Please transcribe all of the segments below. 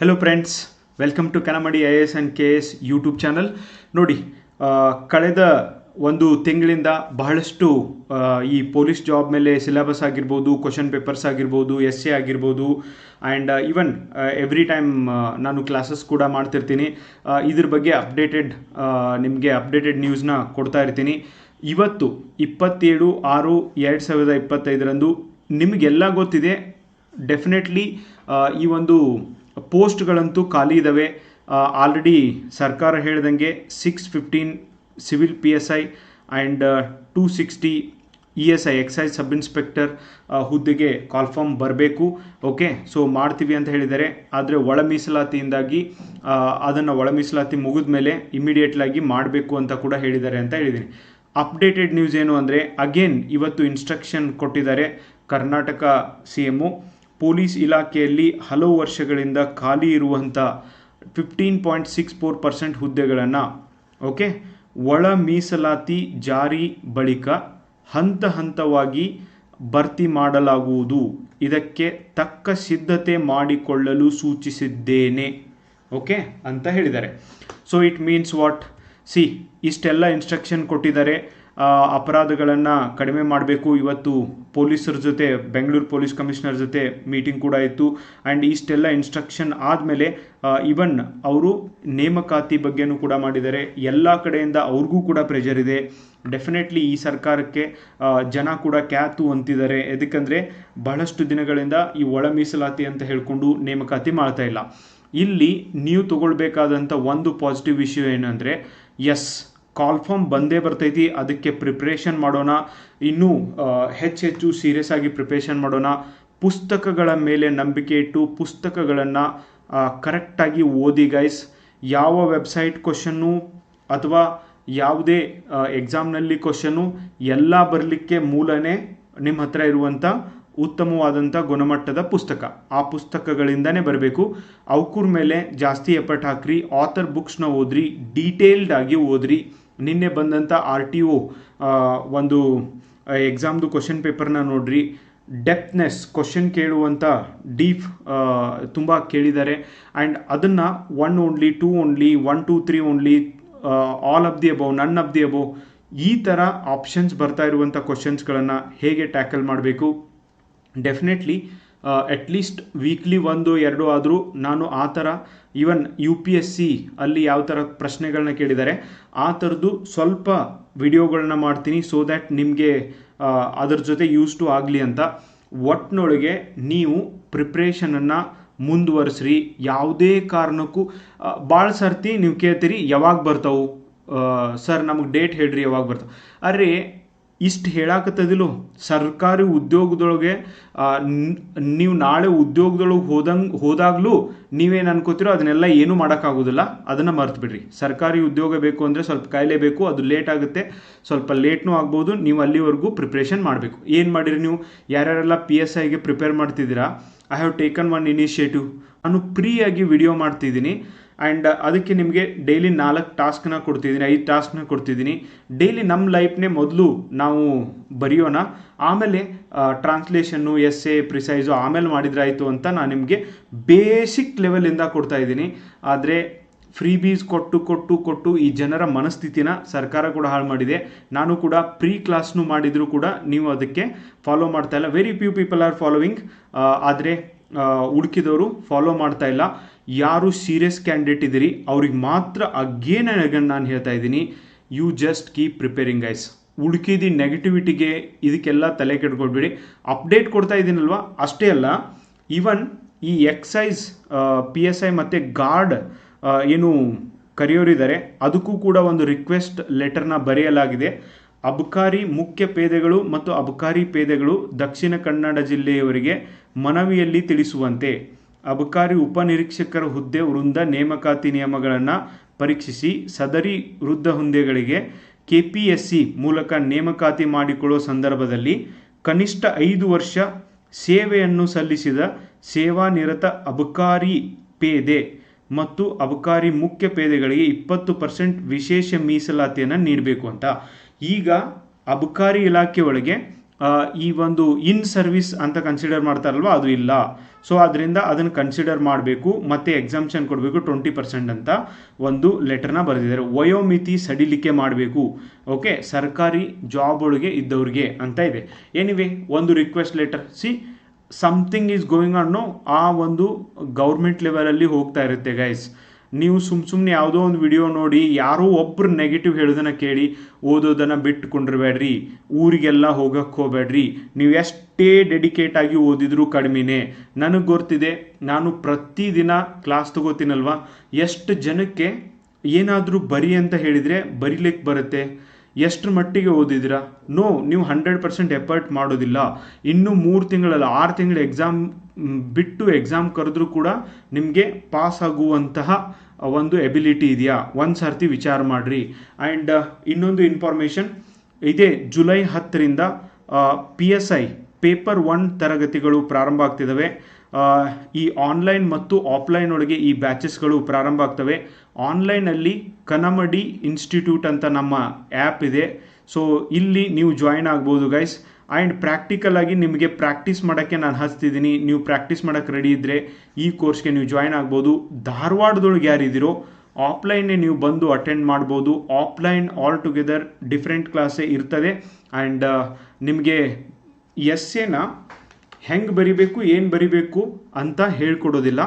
Hello friends welcome to Kanamadi I S and K S YouTube channel ನೋಡಿ ಕಳೆದ ಒಂದು ತಿಂಗಳಿಂದ ಬಹಳಷ್ಟು ಈ ಪೊಲೀಸ್ ಜಾಬ್ ಮೇಲೆ ಸಿಲೆಬಸ್ ಆಗಿರ್ಬೋದು ಕ್ವಶನ್ ಪೇಪರ್ಸ್ ಆಗಿರ್ಬೋದು ಎಸ್ ಎ ಆಗಿರ್ಬೋದು ಆ್ಯಂಡ್ ಈವನ್ ಎವ್ರಿ ಟೈಮ್ ನಾನು ಕ್ಲಾಸಸ್ ಕೂಡ ಮಾಡ್ತಿರ್ತೀನಿ. ಇದ್ರ ಬಗ್ಗೆ ಅಪ್ಡೇಟೆಡ್ ನಿಮಗೆ ಅಪ್ಡೇಟೆಡ್ ನ್ಯೂಸ್ನ ಕೊಡ್ತಾ ಇರ್ತೀನಿ. ಇವತ್ತು ಇಪ್ಪತ್ತೇಳು ಆರು ಎರಡು ಸಾವಿರದ ಇಪ್ಪತ್ತೈದರಂದು ನಿಮಗೆಲ್ಲ ಗೊತ್ತಿದೆ ಡೆಫಿನೆಟ್ಲಿ ಈ ಒಂದು ಪೋಸ್ಟ್ಗಳಂತೂ ಖಾಲಿ ಇದ್ದಾವೆ ಆಲ್ರೆಡಿ ಸರ್ಕಾರ ಹೇಳ್ದಂಗೆ six fifteen civil P S I and two sixty E S I excise sub inspector ಹುದ್ದೆಗೆ ಕಾಲ್ಫಾರ್ಮ್ ಬರಬೇಕು. ಓಕೆ ಸೊ ಮಾಡ್ತೀವಿ ಅಂತ ಹೇಳಿದ್ದಾರೆ. ಆದರೆ ಒಳ ಮೀಸಲಾತಿಯಿಂದಾಗಿ ಅದನ್ನು ಒಳ ಮೀಸಲಾತಿ ಮುಗಿದ ಮೇಲೆ ಇಮಿಡಿಯೇಟ್ಲಾಗಿ ಮಾಡಬೇಕು ಅಂತ ಕೂಡ ಹೇಳಿದ್ದಾರೆ ಅಂತ ಹೇಳಿದ್ದೀನಿ. ಅಪ್ಡೇಟೆಡ್ ನ್ಯೂಸ್ ಏನು ಅಂದರೆ ಅಗೇನ್ ಇವತ್ತು ಇನ್ಸ್ಟ್ರಕ್ಷನ್ ಕೊಟ್ಟಿದ್ದಾರೆ ಕರ್ನಾಟಕ ಸಿ ಎಮ್ಮು ಪೊಲೀಸ್ ಇಲಾಖೆಯಲ್ಲಿ ಹಲವು ವರ್ಷಗಳಿಂದ ಖಾಲಿ ಇರುವಂಥ fifteen point six four percent ಹುದ್ದೆಗಳನ್ನು ಓಕೆ ಒಳ ಮೀಸಲಾತಿ ಜಾರಿ ಬಳಿಕ ಹಂತ ಹಂತವಾಗಿ ಭರ್ತಿ ಮಾಡಲಾಗುವುದು. ಇದಕ್ಕೆ ತಕ್ಕ ಸಿದ್ಧತೆ ಮಾಡಿಕೊಳ್ಳಲು ಸೂಚಿಸಿದ್ದೇನೆ ಓಕೆ ಅಂತ ಹೇಳಿದ್ದಾರೆ. So it means what C ಇಷ್ಟೆಲ್ಲ ಇನ್ಸ್ಟ್ರಕ್ಷನ್ ಕೊಟ್ಟಿದ್ದಾರೆ. ಅಪರಾಧಗಳನ್ನು ಕಡಿಮೆ ಮಾಡಬೇಕು. ಇವತ್ತು ಪೊಲೀಸರ ಜೊತೆ, ಬೆಂಗಳೂರು ಪೊಲೀಸ್ ಕಮಿಷನರ್ ಜೊತೆ ಮೀಟಿಂಗ್ ಕೂಡ ಇತ್ತು. ಆ್ಯಂಡ್ ಇಷ್ಟೆಲ್ಲ ಇನ್ಸ್ಟ್ರಕ್ಷನ್ ಆದಮೇಲೆ ಇವನ್ ಅವರು ನೇಮಕಾತಿ ಬಗ್ಗೆನೂ ಕೂಡ ಮಾಡಿದ್ದಾರೆ. ಎಲ್ಲ ಕಡೆಯಿಂದ ಅವ್ರಿಗೂ ಕೂಡ ಪ್ರೆಷರ್ ಇದೆ. ಡೆಫಿನೆಟ್ಲಿ ಈ ಸರ್ಕಾರಕ್ಕೆ ಜನ ಕೂಡ ಕ್ಯಾತು ಅಂತಿದ್ದಾರೆ. ಎದಕ್ಕಂದರೆ, ಬಹಳಷ್ಟು ದಿನಗಳಿಂದ ಈ ಒಳ ಮೀಸಲಾತಿ ಅಂತ ಹೇಳಿಕೊಂಡು ನೇಮಕಾತಿ ಮಾಡ್ತಾ ಇಲ್ಲ. ಇಲ್ಲಿ ನೀವು ತಗೊಳ್ಬೇಕಾದಂಥ ಒಂದು ಪಾಸಿಟಿವ್ ವಿಷಯ ಏನಂದರೆ ಎಸ್ ಕಾಲ್ ಫಾರ್ಮ್ ಬಂದೇ ಬರ್ತೈತಿ, ಅದಕ್ಕೆ ಪ್ರಿಪ್ರೇಷನ್ ಮಾಡೋಣ. ಇನ್ನೂ ಹೆಚ್ಚು ಹೆಚ್ಚು ಸೀರಿಯಸ್ ಆಗಿ ಪ್ರಿಪ್ರೇಷನ್ ಮಾಡೋಣ. ಪುಸ್ತಕಗಳ ಮೇಲೆ ನಂಬಿಕೆ ಇಟ್ಟು ಪುಸ್ತಕಗಳನ್ನು ಕರೆಕ್ಟಾಗಿ ಓದಿ ಗೈಸ್ ಯಾವ ವೆಬ್ಸೈಟ್ ಕ್ವಶನ್ನು ಅಥವಾ ಯಾವುದೇ ಎಕ್ಸಾಮ್ನಲ್ಲಿ ಕ್ವಶನ್ನು ಎಲ್ಲ ಬರಲಿಕ್ಕೆ ಮೂಲನೇ ನಿಮ್ಮ ಹತ್ರ ಇರುವಂಥ ಉತ್ತಮವಾದಂಥ ಗುಣಮಟ್ಟದ ಪುಸ್ತಕ. ಆ ಪುಸ್ತಕಗಳಿಂದನೇ ಬರಬೇಕು. ಅವ್ಕೂರ್ ಮೇಲೆ ಜಾಸ್ತಿ ಎಫರ್ಟ್ ಹಾಕ್ರಿ. ಆಥರ್ ಬುಕ್ಸ್ನ ಓದ್ರಿ. ಡೀಟೇಲ್ಡ್ ಆಗಿ ಓದ್ರಿ. ನಿನ್ನೆ ಬಂದಂಥ ಆರ್ ಟಿ ಒ ಒಂದು ಎಕ್ಸಾಮ್ದು ಕ್ವಶನ್ ಪೇಪರ್ನ ನೋಡ್ರಿ. ಡೆಪ್ತ್ನೆಸ್ ಕ್ವಶನ್ ಕೇಳುವಂಥ ಡೀಪ್ ತುಂಬ ಕೇಳಿದ್ದಾರೆ. ಆ್ಯಂಡ್ ಅದನ್ನು one only two only one two three only all of the above none of the above ಈ ಥರ ಆಪ್ಷನ್ಸ್ ಬರ್ತಾ ಇರುವಂಥ ಕ್ವಶನ್ಸ್ಗಳನ್ನು ಹೇಗೆ ಟ್ಯಾಕಲ್ ಮಾಡಬೇಕು? ಡೆಫಿನೆಟ್ಲಿ ಅಟ್ಲೀಸ್ಟ್ ವೀಕ್ಲಿ ಒಂದು, ಎರಡು ಆದರೂ ನಾನು ಆ ಥರ even U P S C ಅಲ್ಲಿ ಯಾವ ಥರ ಪ್ರಶ್ನೆಗಳನ್ನ ಕೇಳಿದ್ದಾರೆ, ಆ ಥರದ್ದು ಸ್ವಲ್ಪ ವಿಡಿಯೋಗಳನ್ನ ಮಾಡ್ತೀನಿ ಸೊ ದ್ಯಾಟ್ ನಿಮಗೆ ಅದ್ರ ಜೊತೆ ಯೂಸ್ ಟು ಆಗಲಿ ಅಂತ. ಒಟ್ಟಿನೊಳಗೆ ನೀವು ಪ್ರಿಪ್ರೇಷನನ್ನು ಮುಂದುವರಿಸ್ರಿ. ಯಾವುದೇ ಕಾರಣಕ್ಕೂ ಭಾಳ ಸರ್ತಿ ನೀವು ಕೇಳ್ತೀರಿ, ಯಾವಾಗ ಬರ್ತಾವು? ಸರ್ ನಮಗೆ ಡೇಟ್ ಹೇಳ್ರಿ, ಯಾವಾಗ ಬರ್ತಾವೆ? ಅರೆ ಇಷ್ಟು ಹೇಳಾಕತ್ತದಿಲ್ಲ, ಸರ್ಕಾರಿ ಉದ್ಯೋಗದೊಳಗೆ ನೀವು ನಾಳೆ ಉದ್ಯೋಗದೊಳಗೆ ಹೋದಂಗೆ, ಹೋದಾಗಲೂ ನೀವೇನು ಅನ್ಕೋತಿರೋ ಅದನ್ನೆಲ್ಲ ಏನೂ ಮಾಡೋಕ್ಕಾಗೋದಿಲ್ಲ. ಅದನ್ನು ಮರ್ತು ಬಿಡ್ರಿ ಸರ್ಕಾರಿ ಉದ್ಯೋಗ ಬೇಕು ಅಂದರೆ ಸ್ವಲ್ಪ ಕಾಯಿಲೆ ಬೇಕು, ಅದು ಲೇಟ್ ಆಗುತ್ತೆ. ಸ್ವಲ್ಪ ಲೇಟ್ನೂ ಆಗ್ಬೋದು, ನೀವು ಅಲ್ಲಿವರೆಗೂ ಪ್ರಿಪ್ರೇಷನ್ ಮಾಡಬೇಕು. ಏನು ಮಾಡಿರಿ ನೀವು? ಯಾರ್ಯಾರೆಲ್ಲ ಪಿ ಎಸ್ ಐಗೆ ಪ್ರಿಪೇರ್ ಮಾಡ್ತಿದ್ದೀರಾ? I have taken one initiative ನಾನು ಫ್ರೀಯಾಗಿ ವಿಡಿಯೋ ಮಾಡ್ತಿದ್ದೀನಿ. ಆ್ಯಂಡ್ ಅದಕ್ಕೆ ನಿಮಗೆ ಡೈಲಿ ನಾಲ್ಕು ಟಾಸ್ಕ್ನ ಕೊಡ್ತಿದ್ದೀನಿ, ಐದು ಟಾಸ್ಕ್ನ ಕೊಡ್ತಿದ್ದೀನಿ. ಡೈಲಿ ನಮ್ಮ ಲೈಫ್ನೇ ಮೊದಲು ನಾವು ಬರೆಯೋಣ. ಆಮೇಲೆ ಟ್ರಾನ್ಸ್ಲೇಷನ್ನು ಎಸ್ ಎ ಪ್ರಿಸೈಸು ಆಮೇಲೆ ಮಾಡಿದ್ರಾಯಿತು ಅಂತ ನಾನು ನಿಮಗೆ ಬೇಸಿಕ್ ಲೆವೆಲಿಂದ ಕೊಡ್ತಾ ಇದ್ದೀನಿ. ಆದರೆ ಫ್ರೀ ಬೀಸ್ ಕೊಟ್ಟು ಕೊಟ್ಟು ಕೊಟ್ಟು ಈ ಜನರ ಮನಸ್ಥಿತಿನ ಸರ್ಕಾರ ಕೂಡ ಹಾಳು ಮಾಡಿದೆ. ನಾನು ಕೂಡ ಪ್ರೀ ಕ್ಲಾಸ್ನು ಮಾಡಿದರೂ ಕೂಡ ನೀವು ಅದಕ್ಕೆ ಫಾಲೋ ಮಾಡ್ತಾ ಇಲ್ಲ. Very few people are following ಆದರೆ ಉಳ್ಕಿದವರು ಫಾಲೋ ಮಾಡ್ತಾ ಇಲ್ಲ. ಯಾರು ಸೀರಿಯಸ್ ಕ್ಯಾಂಡಿಡೇಟ್ ಇದ್ದೀರಿ? ಅವ್ರಿಗೆ ಮಾತ್ರ ಅಗೇನ್ ನಾನು ಹೇಳ್ತಾ ಇದ್ದೀನಿ. You just keep preparing guys ಹುಡುಕಿದ ನೆಗೆಟಿವಿಟಿಗೆ ಇದಕ್ಕೆಲ್ಲ ತಲೆ ಕೆಡ್ಕೊಳ್ಬೇಡಿ. ಅಪ್ಡೇಟ್ ಕೊಡ್ತಾ ಇದ್ದೀನಲ್ವ? ಅಷ್ಟೇ ಅಲ್ಲ ಈವನ್ ಈ ಎಕ್ಸೈಸ್ ಪಿ ಎಸ್ ಐ ಮತ್ತು ಗಾರ್ಡ್ ಏನು ಕರೆಯೋರಿದ್ದಾರೆ, ಅದಕ್ಕೂ ಕೂಡ ಒಂದು ರಿಕ್ವೆಸ್ಟ್ ಲೆಟರ್ನ ಬರೆಯಲಾಗಿದೆ. ಅಬಕಾರಿ ಮುಖ್ಯ ಪೇದೆಗಳು ಮತ್ತು ಅಬಕಾರಿ ಪೇದೆಗಳು ದಕ್ಷಿಣ ಕನ್ನಡ ಜಿಲ್ಲೆಯವರಿಗೆ ಮನವಿಯಲ್ಲಿ ತಿಳಿಸುವಂತೆ ಅಬಕಾರಿ ಉಪನಿರೀಕ್ಷಕರ ಹುದ್ದೆ ವೃಂದ ನೇಮಕಾತಿ ನಿಯಮಗಳನ್ನು ಪರೀಕ್ಷಿಸಿ ಸದರಿ ವೃದ್ಧ ಹುದ್ದೆಗಳಿಗೆ ಕೆಪಿಎಸ್ಸಿ ಮೂಲಕ ನೇಮಕಾತಿ ಮಾಡಿಕೊಳ್ಳುವ ಸಂದರ್ಭದಲ್ಲಿ ಕನಿಷ್ಠ ಐದು ವರ್ಷ ಸೇವೆಯನ್ನು ಸಲ್ಲಿಸಿದ ಸೇವಾನಿರತ ಅಬಕಾರಿ ಪೇದೆ ಮತ್ತು ಅಬಕಾರಿ ಮುಖ್ಯ ಪೇದೆಗಳಿಗೆ ಇಪ್ಪತ್ತು ಪರ್ಸೆಂಟ್ ವಿಶೇಷ ಮೀಸಲಾತಿಯನ್ನು ನೀಡಬೇಕು ಅಂತ. ಈಗ ಅಬಕಾರಿ ಇಲಾಖೆ ಒಳಗೆ ಈ ಒಂದು ಇನ್ ಸರ್ವಿಸ್ ಅಂತ ಕನ್ಸಿಡರ್ ಮಾಡ್ತಾರಲ್ವ, ಅದು ಇಲ್ಲ. ಸೊ ಅದರಿಂದ ಅದನ್ನು ಕನ್ಸಿಡರ್ ಮಾಡಬೇಕು, ಮತ್ತು ಎಕ್ಸಾಮ್ಷನ್ ಕೊಡಬೇಕು ಟ್ವೆಂಟಿ ಪರ್ಸೆಂಟ್ ಅಂತ ಒಂದು ಲೆಟರ್ನ ಬರೆದಿದ್ದಾರೆ. ವಯೋಮಿತಿ ಸಡಿಲಿಕೆ ಮಾಡಬೇಕು. ಓಕೆ ಸರ್ಕಾರಿ ಜಾಬ್ ಒಳಗೆ ಇದ್ದವ್ರಿಗೆ ಅಂತ ಇದೆ. ಏನಿವೆ ಒಂದು request letter C something is going ಅನ್ನೋ ಆ ಒಂದು ಗೌರ್ಮೆಂಟ್ ಲೆವೆಲಲ್ಲಿ ಹೋಗ್ತಾ ಇರುತ್ತೆ ಗೈಸ್ ನೀವು ಸುಮ್ ಸುಮ್ಮನೆ ಯಾವುದೋ ಒಂದು ವಿಡಿಯೋ ನೋಡಿ, ಯಾರೋ ಒಬ್ರು ನೆಗೆಟಿವ್ ಹೇಳೋದನ್ನ ಕೇಳಿ, ಓದೋದನ್ನು ಬಿಟ್ಟುಕೊಂಡಿರಬೇಡ್ರಿ ಊರಿಗೆಲ್ಲ ಹೋಗಕ್ಕೆ ಹೋಗ್ಬೇಡ್ರಿ. ನೀವು ಎಷ್ಟೇ ಡೆಡಿಕೇಟ್ ಆಗಿ ಓದಿದ್ರು ಕಡಿಮೆನೇ. ನನಗೆ ಗೊತ್ತಿದೆ, ನಾನು ಪ್ರತಿದಿನ ಕ್ಲಾಸ್ ತಗೋತೀನಲ್ವ? ಎಷ್ಟು ಜನಕ್ಕೆ ಏನಾದರೂ ಬರಿ ಅಂತ ಹೇಳಿದರೆ ಬರಿಲಿಕ್ಕೆ ಬರುತ್ತೆ. ಎಷ್ಟು ಮಟ್ಟಿಗೆ ಓದಿದ್ದೀರಾ? ನೋ, ನೀವು ಹಂಡ್ರೆಡ್ ಪರ್ಸೆಂಟ್ ಎಫರ್ಟ್ ಮಾಡೋದಿಲ್ಲ. ಇನ್ನೂ ಮೂರು ತಿಂಗಳಲ್ಲ, ಆರು ತಿಂಗಳ ಎಕ್ಸಾಮ್ ಬಿಟ್ಟು ಎಕ್ಸಾಮ್ ಕರೆದ್ರೂ ಕೂಡ ನಿಮಗೆ ಪಾಸ್ ಆಗುವಂತಹ ಒಂದು ಎಬಿಲಿಟಿ ಇದೆಯಾ? ಒಂದು ಸರ್ತಿ ವಿಚಾರ ಮಾಡಿರಿ. ಆ್ಯಂಡ್ ಇನ್ನೊಂದು ಇನ್ಫಾರ್ಮೇಷನ್ ಇದೇ ಜುಲೈ ಹತ್ತರಿಂದ P S I paper one ತರಗತಿಗಳು ಪ್ರಾರಂಭ ಆಗ್ತಿದ್ದಾವೆ ಈ ಆನ್ಲೈನ್ ಮತ್ತು ಆಫ್ಲೈನ್ ಒಳಗೆ ಈ ಬ್ಯಾಚಸ್ಗಳು ಪ್ರಾರಂಭ ಆಗ್ತವೆ. ಆನ್ಲೈನಲ್ಲಿ ಕನಮಡಿ ಇನ್ಸ್ಟಿಟ್ಯೂಟ್ ಅಂತ ನಮ್ಮ ಆ್ಯಪ್ ಇದೆ. ಸೊ ಇಲ್ಲಿ ನೀವು ಜಾಯಿನ್ ಆಗ್ಬೋದು ಗೈಸ್ ಆ್ಯಂಡ್ ಪ್ರಾಕ್ಟಿಕಲ್ ಆಗಿ ನಿಮಗೆ ಪ್ರಾಕ್ಟೀಸ್ ಮಾಡೋಕ್ಕೆ ನಾನು ಹಚ್ತಿದ್ದೀನಿ ನೀವು ಪ್ರಾಕ್ಟೀಸ್ ಮಾಡೋಕ್ಕೆ ರೆಡಿ ಇದ್ದರೆ ಈ ಕೋರ್ಸ್ಗೆ ನೀವು ಜಾಯ್ನ್ ಆಗ್ಬೋದು. ಧಾರವಾಡದೊಳಗೆ ಯಾರಿದ್ದೀರೋ ಆಫ್ಲೈನೇ ನೀವು ಬಂದು ಅಟೆಂಡ್ ಮಾಡ್ಬೋದು. ಆಫ್ಲೈನ್ ಆಲ್ ಟುಗೆದರ್ ಡಿಫ್ರೆಂಟ್ ಕ್ಲಾಸೇ ಇರ್ತದೆ. ಆ್ಯಂಡ್ ನಿಮಗೆ ಎಸ್ ಎನ ಹೆಂಗೆ ಬರಿಬೇಕು, ಏನು ಬರಿಬೇಕು ಅಂತ ಹೇಳ್ಕೊಡೋದಿಲ್ಲ.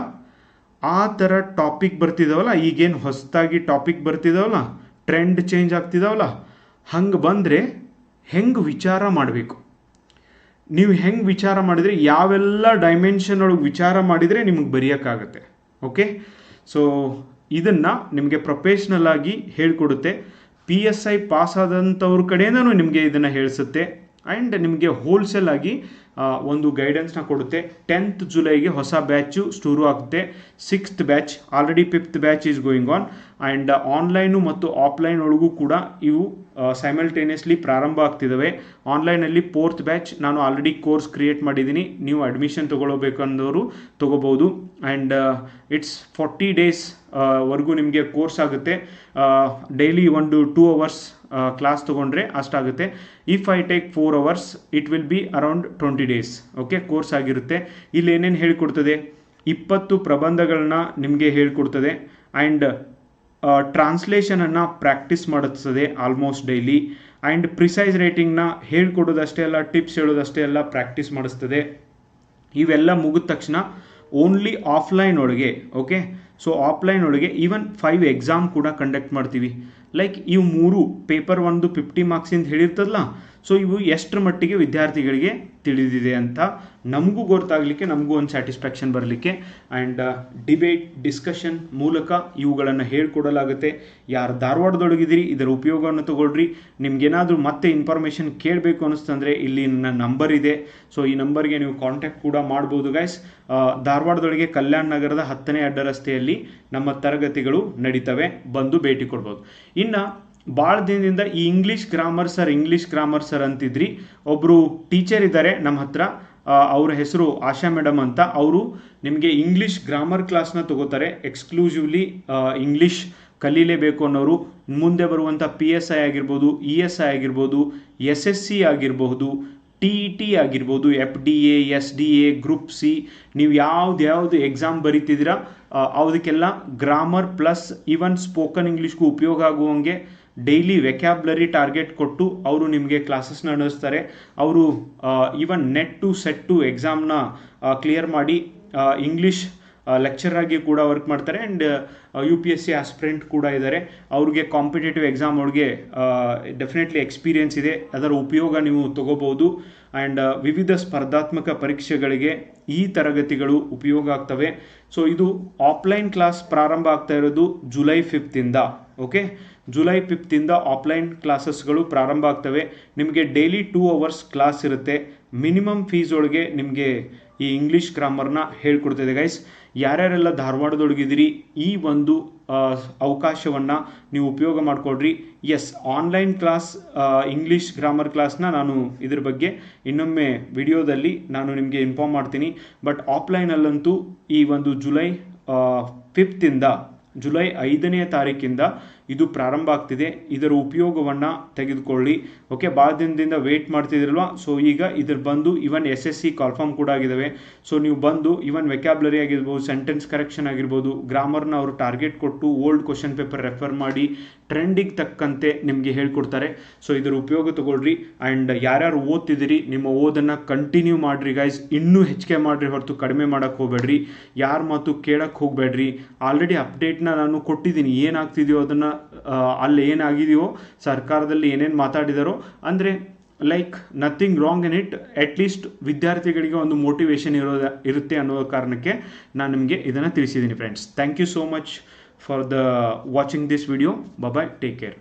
ಆ ಥರ ಟಾಪಿಕ್ ಬರ್ತಿದ್ದಾವಲ್ಲ ಈಗೇನು ಹೊಸದಾಗಿ ಟಾಪಿಕ್ ಬರ್ತಿದ್ದಾವಲ್ಲ ಟ್ರೆಂಡ್ ಚೇಂಜ್ ಆಗ್ತಿದ್ದಾವಲ್ಲ ಹಂಗೆ ಬಂದರೆ ಹೆಂಗೆ ವಿಚಾರ ಮಾಡಬೇಕು? ನೀವು ಹೆಂಗೆ ವಿಚಾರ ಮಾಡಿದರೆ ಯಾವೆಲ್ಲ ಡೈಮೆನ್ಷನ್ ಒಳಗೆ ವಿಚಾರ ಮಾಡಿದರೆ ನಿಮಗೆ ಬರೆಯೋಕ್ಕಾಗತ್ತೆ. ಓಕೆ ಸೊ ಇದನ್ನು ನಿಮಗೆ ಪ್ರೊಫೆಷ್ನಲ್ ಆಗಿ ಹೇಳಿಕೊಡುತ್ತೆ. ಪಿ ಎಸ್ ಐ ಪಾಸ್ ಆದಂಥವ್ರ ಕಡೆಯೂ ನಿಮಗೆ ಇದನ್ನು ಹೇಳಿಸುತ್ತೆ. ಆ್ಯಂಡ್ ನಿಮಗೆ ಹೋಲ್ಸೇಲ್ ಆಗಿ ಒಂದು ಗೈಡೆನ್ಸ್ನ ಕೊಡುತ್ತೆ. ಟೆಂತ್ ಜುಲೈಗೆ ಹೊಸ ಬ್ಯಾಚು ಶುರು ಆಗುತ್ತೆ. Sixth batch already fifth batch is going on and online ಮತ್ತು ಆಫ್ಲೈನ್ ಒಳಗೂ ಕೂಡ ಇವು ಸೈಮಲ್ಟೇನಿಯಸ್ಲಿ ಪ್ರಾರಂಭ ಆಗ್ತಿದ್ದಾವೆ ಆನ್ಲೈನಲ್ಲಿ ಫೋರ್ತ್ ಬ್ಯಾಚ್ ನಾನು ಆಲ್ರೆಡಿ ಕೋರ್ಸ್ ಕ್ರಿಯೇಟ್ ಮಾಡಿದ್ದೀನಿ ನೀವು ಅಡ್ಮಿಷನ್ ತೊಗೊಳ್ಬೇಕಂದವರು ತೊಗೋಬೋದು. ಆ್ಯಂಡ್ ಇಟ್ಸ್ ಫಾರ್ಟಿ ಡೇಸ್ ವರೆಗೂ ನಿಮಗೆ ಕೋರ್ಸ್ ಆಗುತ್ತೆ. ಡೈಲಿ ಒಂದು ಟೂ ಅವರ್ಸ್ ಕ್ಲಾಸ್ ತೊಗೊಂಡ್ರೆ ಅಷ್ಟಾಗುತ್ತೆ. If I take four hours it will be around twenty days okay course ಆಗಿರುತ್ತೆ. ಇಲ್ಲಿ ಏನೇನು ಹೇಳಿಕೊಡ್ತದೆ? ಇಪ್ಪತ್ತು ಪ್ರಬಂಧಗಳನ್ನ ನಿಮಗೆ ಹೇಳ್ಕೊಡ್ತದೆ. ಆ್ಯಂಡ್ ಟ್ರಾನ್ಸ್ಲೇಷನನ್ನು ಪ್ರಾಕ್ಟೀಸ್ ಮಾಡಿಸ್ತದೆ ಆಲ್ಮೋಸ್ಟ್ ಡೈಲಿ ಆ್ಯಂಡ್ ಪ್ರಿಸೈಸ್ ರೇಟಿಂಗ್ನ ಹೇಳ್ಕೊಡೋದಷ್ಟೇ ಅಲ್ಲ ಟಿಪ್ಸ್ ಹೇಳೋದಷ್ಟೇ ಅಲ್ಲ ಪ್ರಾಕ್ಟೀಸ್ ಮಾಡಿಸ್ತದೆ. ಇವೆಲ್ಲ ಮುಗಿದ ತಕ್ಷಣ ಓನ್ಲಿ ಆಫ್ಲೈನ್ ಒಳಗೆ ಓಕೆ ಸೊ ಆಫ್ಲೈನ್ ಒಳಗೆ ಈವನ್ ಫೈವ್ ಎಕ್ಸಾಮ್ ಕೂಡ ಕಂಡಕ್ಟ್ ಮಾಡ್ತೀವಿ. ಲೈಕ್ ಇವು ಮೂರು ಪೇಪರ್ ಒಂದು ಫಿಫ್ಟಿ ಮಾರ್ಕ್ಸಿಂದ ಹೇಳಿರ್ತದಲ್ಲ? ಸೊ ಇವು ಎಷ್ಟರ ಮಟ್ಟಿಗೆ ವಿದ್ಯಾರ್ಥಿಗಳಿಗೆ ತಿಳಿದಿದೆ ಅಂತ ನಮಗೂ ಗೊತ್ತಾಗಲಿಕ್ಕೆ, ನಮಗೂ ಒಂದು ಸ್ಯಾಟಿಸ್ಫ್ಯಾಕ್ಷನ್ ಬರಲಿಕ್ಕೆ ಆ್ಯಂಡ್ ಡಿಬೇಟ್ ಡಿಸ್ಕಷನ್ ಮೂಲಕ ಇವುಗಳನ್ನು ಹೇಳ್ಕೊಡಲಾಗುತ್ತೆ. ಯಾರು ಧಾರವಾಡದೊಳಗಿದ್ದೀರಿ, ಇದರ ಉಪಯೋಗವನ್ನು ತಗೊಳ್ರಿ. ನಿಮ್ಗೇನಾದರೂ ಮತ್ತೆ ಇನ್ಫಾರ್ಮೇಷನ್ ಕೇಳಬೇಕು ಅನ್ನಿಸ್ತಂದರೆ ಇಲ್ಲಿ ನನ್ನ ನಂಬರ್ ಇದೆ. ಸೊ ಈ ನಂಬರ್ಗೆ ನೀವು ಕಾಂಟ್ಯಾಕ್ಟ್ ಕೂಡ ಮಾಡ್ಬೋದು ಗೈಸ್ ಧಾರವಾಡದೊಳಗೆ ಕಲ್ಯಾಣ ನಗರದ ಹತ್ತನೇ ಅಡ್ಡ ರಸ್ತೆಯಲ್ಲಿ ನಮ್ಮ ತರಗತಿಗಳು ನಡೀತವೆ. ಬಂದು ಭೇಟಿ ಕೊಡ್ಬೋದು. ಇನ್ನು ಭಾಳ ದಿನದಿಂದ ಈ English grammar sir English grammar sir ಅಂತಿದ್ರಿ. ಒಬ್ಬರು ಟೀಚರ್ ಇದ್ದಾರೆ ನಮ್ಮ ಹತ್ರ. ಅವರ ಹೆಸರು ಆಶಾ ಮೇಡಮ್ ಅಂತ. ಅವರು ನಿಮಗೆ ಇಂಗ್ಲೀಷ್ ಗ್ರಾಮರ್ ಕ್ಲಾಸ್ನ ತಗೋತಾರೆ. ಎಕ್ಸ್ಕ್ಲೂಸಿವ್ಲಿ ಇಂಗ್ಲೀಷ್ ಕಲೀಲೇಬೇಕು ಅನ್ನೋರು. ಮುಂದೆ ಬರುವಂಥ ಪಿ ಎಸ್ ಐ ಆಗಿರ್ಬೋದು ಇ ಎಸ್ ಐ ಆಗಿರ್ಬೋದು ಎಸ್ ಎಸ್ ಸಿ ಆಗಿರಬಹುದು ಟಿ ಇ ಟಿ ಆಗಿರ್ಬೋದು F D A S D A group C ನೀವು ಯಾವ್ದು ಯಾವುದು ಎಕ್ಸಾಮ್ ಬರೀತಿದ್ದೀರಾ ಅದಕ್ಕೆಲ್ಲ ಗ್ರಾಮರ್ ಪ್ಲಸ್ ಈವನ್ ಸ್ಪೋಕನ್ ಇಂಗ್ಲೀಷ್ಗೂ ಉಪಯೋಗ ಆಗುವಂಗೆ ಡೈಲಿ ವೆಕ್ಯಾಬ್ಲರಿ ಟಾರ್ಗೆಟ್ ಕೊಟ್ಟು ಅವರು ನಿಮಗೆ ಕ್ಲಾಸಸ್ನ ನಡೆಸ್ತಾರೆ. ಅವರು even NET to SET to ಎಕ್ಸಾಮ್ನ clear ಮಾಡಿ ಇಂಗ್ಲೀಷ್ ಲೆಕ್ಚರ್ ಆಗಿ ಕೂಡ ವರ್ಕ್ ಮಾಡ್ತಾರೆ and U P S C aspirant ಕೂಡ ಇದ್ದಾರೆ ಅವ್ರಿಗೆ ಕಾಂಪಿಟೇಟಿವ್ ಎಕ್ಸಾಮ್ ಅವ್ರಿಗೆ ಡೆಫಿನೆಟ್ಲಿ ಎಕ್ಸ್ಪೀರಿಯನ್ಸ್ ಇದೆ. ಅದರ ಉಪಯೋಗ ನೀವು ತಗೋಬೋದು ಆ್ಯಂಡ್ ವಿವಿಧ ಸ್ಪರ್ಧಾತ್ಮಕ ಪರೀಕ್ಷೆಗಳಿಗೆ ಈ ತರಗತಿಗಳು ಉಪಯೋಗ ಆಗ್ತವೆ. ಸೊ ಇದು ಆಫ್ಲೈನ್ ಕ್ಲಾಸ್ ಪ್ರಾರಂಭ ಆಗ್ತಾ ಇರೋದು ಜುಲೈ ಫಿಫ್ತಿಂದ ಓಕೆ ಜುಲೈ ಫಿಫ್ತಿಂದ ಆಫ್ಲೈನ್ ಕ್ಲಾಸಸ್ಗಳು ಪ್ರಾರಂಭ ಆಗ್ತವೆ. ನಿಮಗೆ ಡೈಲಿ ಟೂ ಅವರ್ಸ್ ಕ್ಲಾಸ್ ಇರುತ್ತೆ. ಮಿನಿಮಮ್ ಫೀಸ್ ಒಳಗೆ ನಿಮಗೆ ಈ ಇಂಗ್ಲೀಷ್ ಗ್ರಾಮರ್ನ ಹೇಳ್ಕೊಡ್ತಿದೆ ಗೈಸ್ ಯಾರ್ಯಾರೆಲ್ಲ ಧಾರವಾಡದೊಳಗಿದ್ದೀರಿ, ಈ ಒಂದು ಅವಕಾಶವನ್ನು ನೀವು ಉಪಯೋಗ ಮಾಡಿಕೊಡ್ರಿ S online class English grammar ಕ್ಲಾಸ್ನ ನಾನು ಇದ್ರ ಬಗ್ಗೆ ಇನ್ನೊಮ್ಮೆ ವಿಡಿಯೋದಲ್ಲಿ ನಾನು ನಿಮಗೆ ಇನ್ಫಾರ್ಮ್ ಮಾಡ್ತೀನಿ. ಬಟ್ ಆಫ್ಲೈನಲ್ಲಂತೂ ಈ ಒಂದು ಜುಲೈ ಫಿಫ್ತಿಂದ ಜುಲೈ ಐದನೇ ತಾರೀಕಿಂದ ಇದು ಪ್ರಾರಂಭ ಆಗ್ತಿದೆ. ಇದರ ಉಪಯೋಗವನ್ನು ತೆಗೆದುಕೊಳ್ಳಿ. ಓಕೆ ಭಾಳ ದಿನದಿಂದ ವೇಟ್ ಮಾಡ್ತಿದ್ರಲ್ವ? ಸೊ ಈಗ ಇದ್ರ ಬಂದು ಇವನ್ ಎಸ್ ಎಸ್ ಸಿ ಕಾಲ್ಫಾರ್ಮ್ ಕೂಡ ಆಗಿದ್ದಾವೆ ಸೊ ನೀವು ಬಂದು ಇವನ್ ವೆಕ್ಯಾಬ್ಲರಿ ಆಗಿರ್ಬೋದು ಸೆಂಟೆನ್ಸ್ ಕರೆಕ್ಷನ್ ಆಗಿರ್ಬೋದು ಗ್ರಾಮರ್ನ ಅವರು ಟಾರ್ಗೆಟ್ ಕೊಟ್ಟು ಓಲ್ಡ್ ಕ್ವಶನ್ ಪೇಪರ್ ರೆಫರ್ ಮಾಡಿ ಟ್ರೆಂಡಿಗೆ ತಕ್ಕಂತೆ ನಿಮಗೆ ಹೇಳ್ಕೊಡ್ತಾರೆ. ಸೊ ಇದರ ಉಪಯೋಗ ತಗೊಳ್ರಿ. ಆ್ಯಂಡ್ ಯಾರ್ಯಾರು ಓದ್ತಿದ್ದೀರಿ ನಿಮ್ಮ ಓದನ್ನು ಕಂಟಿನ್ಯೂ ಮಾಡಿರಿ ಗೈಸ್ ಇನ್ನೂ ಹೆಚ್ಚಿಗೆ ಮಾಡಿರಿ, ಹೊರತು ಕಡಿಮೆ ಮಾಡೋಕ್ಕೆ ಹೋಗಬೇಡ್ರಿ. ಯಾರ ಮಾತು ಕೇಳಕ್ಕೆ ಹೋಗಬೇಡ್ರಿ. ಆಲ್ರೆಡಿ ಅಪ್ಡೇಟ್ನ ನಾನು ಕೊಟ್ಟಿದ್ದೀನಿ. ಏನಾಗ್ತಿದೆಯೋ ಅದನ್ನು ಅಲ್ಲಿ ಏನಾಗಿದೆಯೋ, ಸರ್ಕಾರದಲ್ಲಿ ಏನೇನು ಮಾತಾಡಿದಾರೋ, ಅಂದರೆ like nothing wrong in it at least ವಿದ್ಯಾರ್ಥಿಗಳಿಗೆ ಒಂದು ಮೋಟಿವೇಶನ್ ಇರೋದ, ಇರುತ್ತೆ ಅನ್ನೋ ಕಾರಣಕ್ಕೆ ನಾನು ನಿಮಗೆ ಇದನ್ನು ತಿಳಿಸಿದ್ದೀನಿ friends thank you so much for the watching this video bye take care